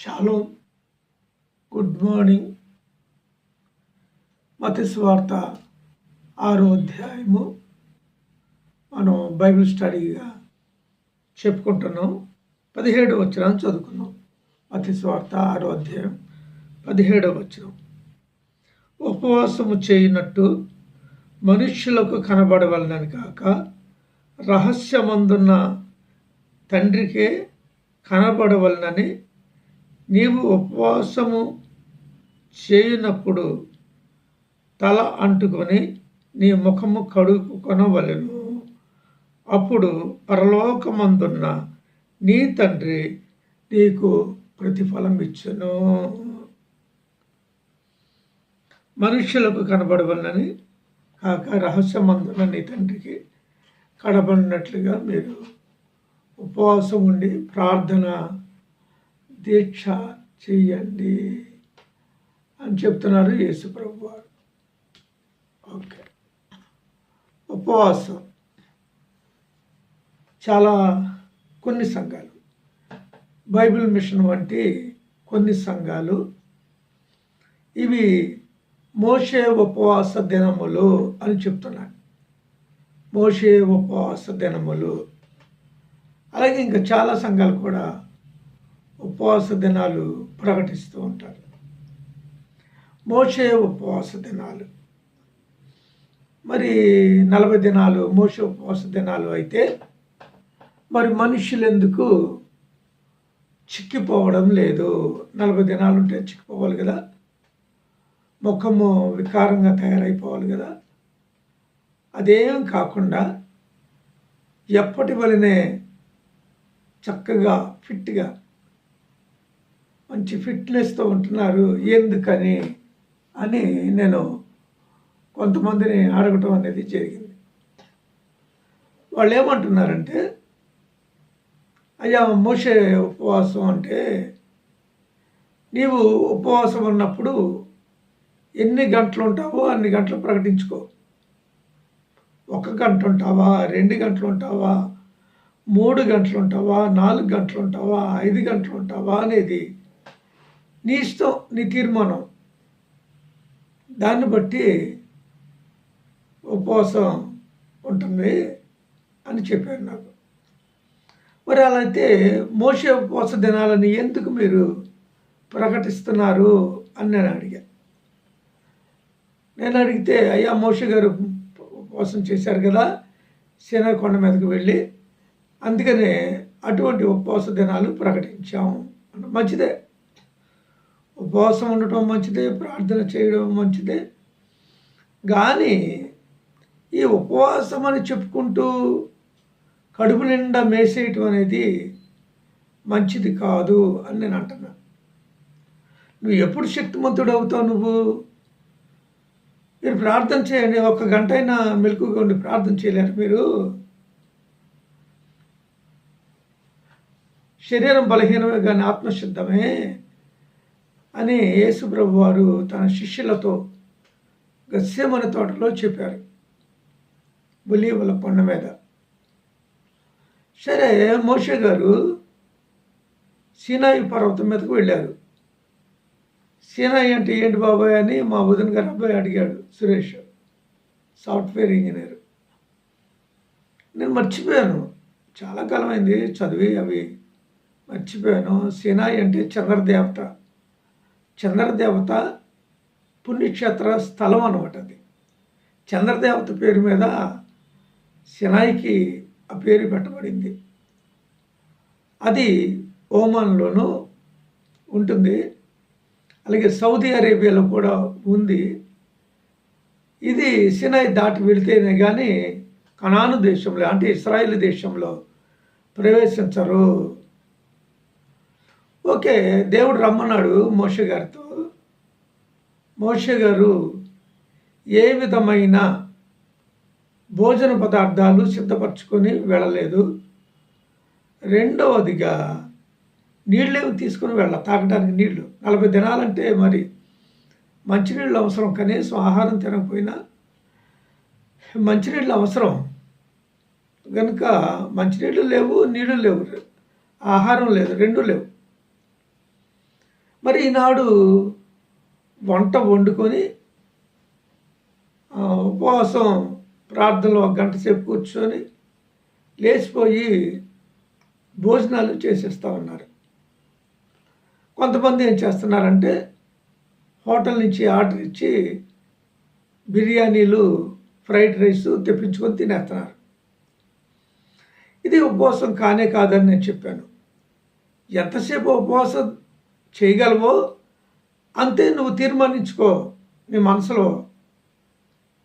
Shalom good morning మతస్వార్త ఆరో అధ్యాయము. మనం బైబిల్ స్టడీగా చెప్పుకుంటున్నాం. పదిహేడవ వచ్చిన చదువుకున్నాం మతస్వార్త ఆరో అధ్యాయం పదిహేడవ వచ్చిన ఉపవాసము చేయనట్టు మనుష్యులకు కనబడవలనని కాక రహస్యమందున్న తండ్రికే కనబడవలనని నీవు ఉపవాసము చేయనప్పుడు తల అంటుకొని నీ ముఖము కడుక్కొనవలెను అప్పుడు పరలోకమందున్న నీ తండ్రి నీకు ప్రతిఫలం ఇచ్చును మనుష్యులకు కనబడవలనని కాక రహస్యమందున నీ తండ్రికి కనబడినట్లుగా మీరు ఉపవాసం ఉండి ప్రార్థన దీక్ష చెయ్యండి అని చెప్తున్నారు యేసుప్రభు వారు ఓకే. ఉపవాసం. చాలా కొన్ని సంఘాలు. బైబిల్ మిషన్ వంటి కొన్ని సంఘాలు. ఇవి మోషే ఉపవాస దినములు అని చెప్తున్నాను. మోషే ఉపవాస దినములు. అలాగే ఇంకా చాలా సంఘాలు కూడా ఉపవాస దినాలు ప్రకటిస్తూ ఉంటారు. మోషే ఉపవాస దినాలు. మరి నలభై దినాలు మోష ఉపవాస దినాలు అయితే మరి మనుషులు ఎందుకు చిక్కిపోవడం లేదు? నలభై దినాలు ఉంటే చిక్కిపోవాలి కదా? ముఖము వికారంగా తయారైపోవాలి కదా? అదేం కాకుండా ఎప్పటి వలనే చక్కగా ఫిట్గా మంచి ఫిట్నెస్తో ఉంటున్నారు. ఎందుకని అని నేను కొంతమందిని అడగటం అనేది జరిగింది. వాళ్ళు ఏమంటున్నారంటే అయ్యా మోసే ఉపవాసం అంటే నీవు ఉపవాసం ఉన్నప్పుడు ఎన్ని గంటలు ఉంటావో అన్ని గంటలు ప్రకటించుకో. ఒక గంట ఉంటావా? రెండు గంటలు ఉంటావా? మూడు గంటలు ఉంటావా? నాలుగు గంటలు ఉంటావా? ఐదు గంటలు ఉంటావా? అనేది నీ ఇష్టం నీ తీర్మానం దాన్ని బట్టి ఉపవాసం ఉంటుంది అని చెప్పారు నాకు. మరి అలా అయితే మోసే ఉపవాస దినాలని ఎందుకు మీరు ప్రకటిస్తున్నారు అని నేను అడిగా. నేను అడిగితే అయ్యా మోష గారు ఉపవాసం చేశారు కదా సేనా కొండ మీదకి వెళ్ళి అందుకనే అటువంటి ఉపవాస దినాలు ప్రకటించాము. మంచిదే. ఉపవాసం ఉండటం మంచిదే ప్రార్థన చేయడం మంచిదే. కానీ ఈ ఉపవాసం అని చెప్పుకుంటూ కడుపు నిండా మేసేయటం అనేది మంచిది కాదు అని నేను అంటున్నా. నువ్వు ఎప్పుడు శక్తిమంతుడు అవుతావు నువ్వు? మీరు ప్రార్థన చేయండి ఒక గంట అయినా మెలకుగా ఉండి ప్రార్థన చేయలేరు మీరు. శరీరం బలహీనమే కానీ ఆత్మశుద్ధమే. అని యేసుప్రభు వారు తన శిష్యులతో గస్యమన తోటలో చెప్పారు. బులీవల కొండ మీద. సరే మోషే గారు సీనాయి పర్వతం మీదకు వెళ్ళారు. సీనాయి అంటే ఏంటి బాబాయ్ అని మా వదిన గారు అబ్బాయి అడిగాడు సురేష్. Software engineer. నేను మర్చిపోయాను. చాలా కాలం అయింది చదివి అవి. మర్చిపోయాను. సీనాయి అంటే చంద్రదేవత. చంద్రదేవత పుణ్యక్షేత్ర స్థలం అనమాట అది. చంద్రదేవత పేరు మీద సినాయికి ఆ పేరు పెట్టబడింది. అది ఓమాన్లోనూ ఉంటుంది. అలాగే సౌదీ అరేబియాలో కూడా ఉంది. ఇది సినాయి దాటి వెళితేనే కానీ కనాను దేశంలో అంటే ఇస్రాయేల్ దేశంలో ప్రవేశించరు. ఓకే దేవుడు రమ్మన్నాడు మోష గారితో. మోష గారు ఏ విధమైన భోజన పదార్థాలు సిద్ధపరచుకొని వెళ్ళలేదు. రెండవదిగా నీళ్ళేమి తీసుకుని వెళ్ళ తాగడానికి నీళ్ళు నలభై దినాలంటే మరి మంచినీళ్ళు అవసరం కనీసం ఆహారం తినకపోయినా. మంచినీళ్ళు అవసరం. కనుక మంచినీళ్ళు లేవు నీళ్ళు లేవు. ఆహారం లేదు రెండు లేవు. మరి ఈనాడు వంట వండుకొని ఉపవాసం ప్రార్థనలో ఒక గంట సేపు కూర్చొని లేచిపోయి భోజనాలు చేసేస్తూ ఉన్నారు. కొంతమంది ఏం చేస్తున్నారంటే హోటల్ నుంచి ఆర్డర్ ఇచ్చి బిర్యానీలు ఫ్రైడ్ రైస్ తెప్పించుకొని తినేస్తున్నారు. ఇది ఉపవాసం కానే కాదని నేను చెప్పాను. ఎంతసేపు ఉపవాసం చేయగలవో అంతే నువ్వు తీర్మానించుకో. నీ మనసులో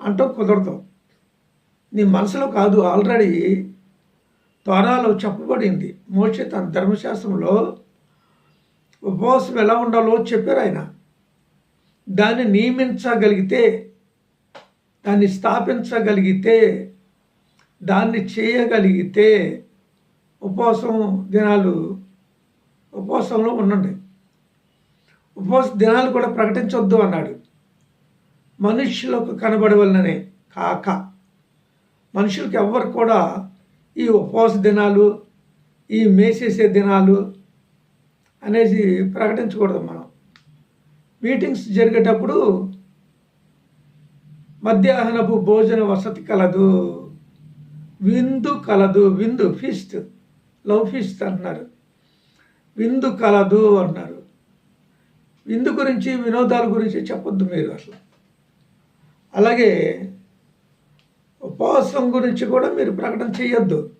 అంటాం కుదరదు. నీ మనసులో కాదు ఆల్రెడీ త్వరలో చెప్పబడింది. మోక్ష తన ధర్మశాస్త్రంలో ఉపవాసం ఎలా ఉండాలో చెప్పారు ఆయన. దాన్ని నియమించగలిగితే దాన్ని స్థాపించగలిగితే దాన్ని చేయగలిగితే ఉపవాసం దినాలు ఉపవాసంలో ఉండండి. ఉపవాస దినాలు కూడా ప్రకటించొద్దు అన్నాడు. మనుష్యులకు కనబడవలననే కాక. మనుషులకు ఎవ్వరు కూడా ఈ ఉపవాస దినాలు ఈ మేసేసే దినాలు అనేసి ప్రకటించకూడదు మనం. మీటింగ్స్ జరిగేటప్పుడు మధ్యాహ్నపు భోజన వసతి కలదు విందు కలదు విందు ఫీస్ట్ లవ్ ఫీస్ట్ అన్నారు. విందు కలదు అన్నారు. విందు గురించి వినోదాల గురించి చెప్పొద్దు మీరు అసలు. అలాగే ఉపవాసం గురించి కూడా మీరు ప్రకటన చేయొద్దు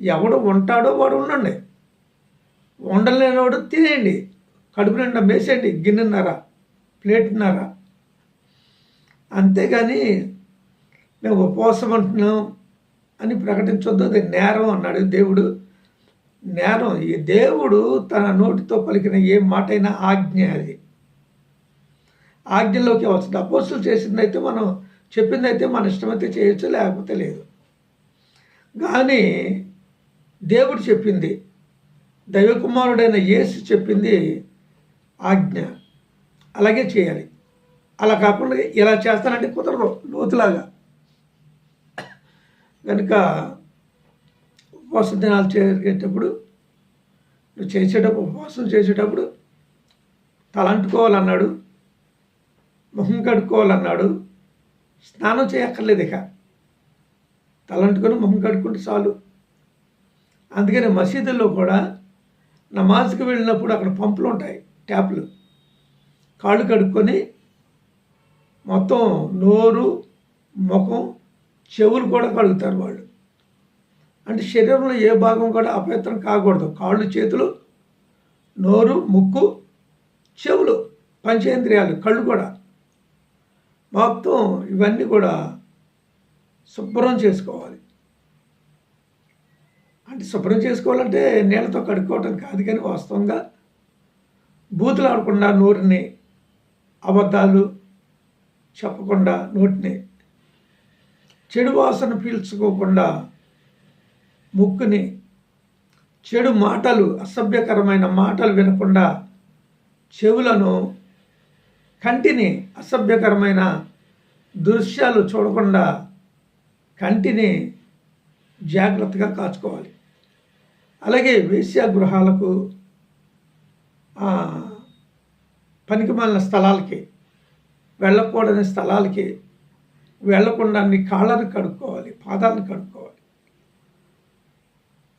ఎవడు ఉంటాడో వాడు ఉండండి. ఉండలేనివాడు తినేయండి. కడుపు నిండా మేసేయండి. గిన్నెన్నర ప్లేట్న్నర. అంతేగాని మేము ఉపవాసం అంటున్నాం అని ప్రకటించొద్దు. అది నేరం అన్నాడు దేవుడు. జ్ఞానం. ఈ దేవుడు తన నోటితో పలికిన ఏ మాటైనా ఆజ్ఞ అది. ఆజ్ఞలోకి వస్తుంది అపోస్తులు చేసిందైతే మనం చెప్పిందైతే మన ఇష్టమైతే చేయొచ్చు లేకపోతే లేదు. కానీ దేవుడు చెప్పింది. దైవకుమారుడైన యేసు చెప్పింది ఆజ్ఞ. అలాగే చేయాలి. అలా కాకుండా ఇలా చేస్తానంటే కుదరదు. లోతులాగా. కనుక ఉపవాస దినాలు చేసేటప్పుడు నువ్వు చేసేటప్పుడు ఉపవాసం చేసేటప్పుడు తలంటుకోవాలన్నాడు ముఖం కడుక్కోవాలన్నాడు స్నానం చేయక్కర్లేదు ఇక. తలంటుకొని ముఖం కడుక్కుంటే చాలు. అందుకని మసీదుల్లో కూడా నమాజ్కి వెళ్ళినప్పుడు అక్కడ పంపులు ఉంటాయి ట్యాప్లు. కాళ్ళు కడుక్కొని మొత్తం నోరు ముఖం చెవులు కూడా కడుగుతారు వాళ్ళు. అంటే శరీరంలో ఏ భాగం కూడా అపవిత్రం కాకూడదు. కాళ్ళు చేతులు నోరు ముక్కు చెవులు పంచేంద్రియాలు కళ్ళు కూడా. మొత్తం ఇవన్నీ కూడా శుభ్రం చేసుకోవాలి. అంటే శుభ్రం చేసుకోవాలంటే నీళ్ళతో కడుక్కోవటం కాదు కానీ వాస్తవంగా బూతులు ఆడకుండా నోరుని అబద్ధాలు చెప్పకుండా నోటిని చెడు వాసన పీల్చుకోకుండా ముక్కుని చెడు మాటలు అసభ్యకరమైన మాటలు వినకుండా చెవులను కంటిని అసభ్యకరమైన దృశ్యాలు చూడకుండా కంటిని జాగ్రత్తగా కాచుకోవాలి. అలాగే వేశ్యాగృహాలకు పనికిమాలిన స్థలాలకి వెళ్ళకూడని స్థలాలకి వెళ్ళకుండా నీ కాళ్ళను కడుక్కోవాలి పాదాలను కడుక్కోవాలి.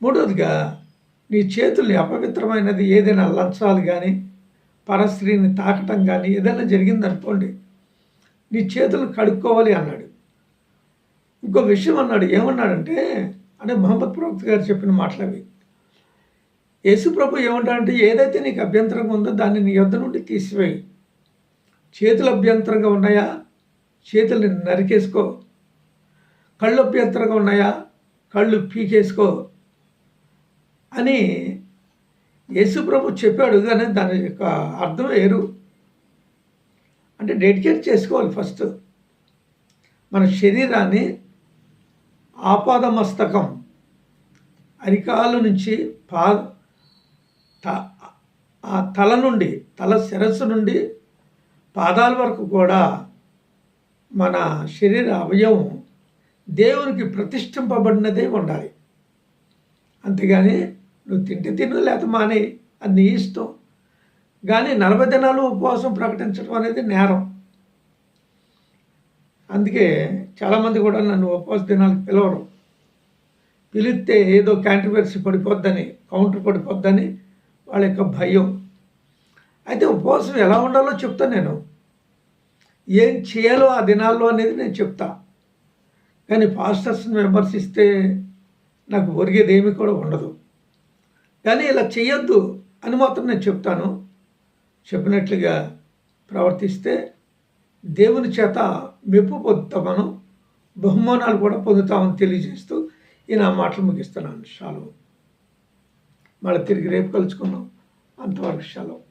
మూడవదిగా నీ చేతుల్ని అపవిత్రమైనది ఏదైనా లంచాలు కానీ పరస్త్రీని తాకటం కానీ ఏదైనా జరిగిందనుకోండి నీ చేతులు కడుక్కోవాలి అన్నాడు. ఇంకో విషయం అన్నాడు ఏమన్నాడంటే అంటే మహమ్మద్ ప్రవక్త గారు చెప్పిన మాటలు అవి యేసు ప్రభు ఏమంటాడంటే ఏదైతే నీకు అభ్యంతరంగా ఉందో దాన్ని నీ యొద్ద నుండి తీసివేయి. చేతులు అభ్యంతరంగా ఉన్నాయా? చేతుల్ని నరికేసుకో. కళ్ళు అభ్యంతరంగా ఉన్నాయా? కళ్ళు పీకేసుకో. అని యేసుప్రభు చెప్పాడు. కానీ దాని యొక్క అర్థం వేరు. అంటే డెడికేట్ చేసుకోవాలి ఫస్ట్. మన శరీరాన్ని ఆపాదమస్తకం. అరికాలు నుంచి పా త- ఆ తల నుండి తల శిరస్సు నుండి పాదాల వరకు కూడా మన శరీర అవయవం దేవునికి ప్రతిష్ఠింపబడినదే ఉండాలి. అంతేగాని నువ్వు తింటే తిను లేకపోతే మానే అది నీ ఇష్టం. కానీ నలభై దినాలు ఉపవాసం ప్రకటించడం అనేది నేరం. అందుకే చాలామంది కూడా నన్ను ఉపవాస దినాలకు పిలవరు. పిలిస్తే ఏదో కాంట్రవర్సీ పడిపోద్దని కౌంటర్ పడిపోద్దని వాళ్ళ యొక్క భయం. అయితే ఉపవాసం ఎలా ఉండాలో చెప్తాను నేను. ఏం చేయాలో ఆ దినాల్లో అనేది నేను చెప్తా. కానీ పాస్టర్స్ని విమర్శిస్తే నాకు ఒరిగేది ఏమీ కూడా ఉండదు. కానీ ఇలా చేయొద్దు అని మాత్రం నేను చెప్తాను. చెప్పినట్లుగా ప్రవర్తిస్తే దేవుని చేత మెప్పు పొందుతాం మనం బహుమానాలు కూడా పొందుతామని తెలియజేస్తూ ఈ నా మాటలు ముగిస్తున్నాను. సెలవు మళ్ళీ తిరిగి రేపు కలుసుకున్నాం అంతవరకు సెలవు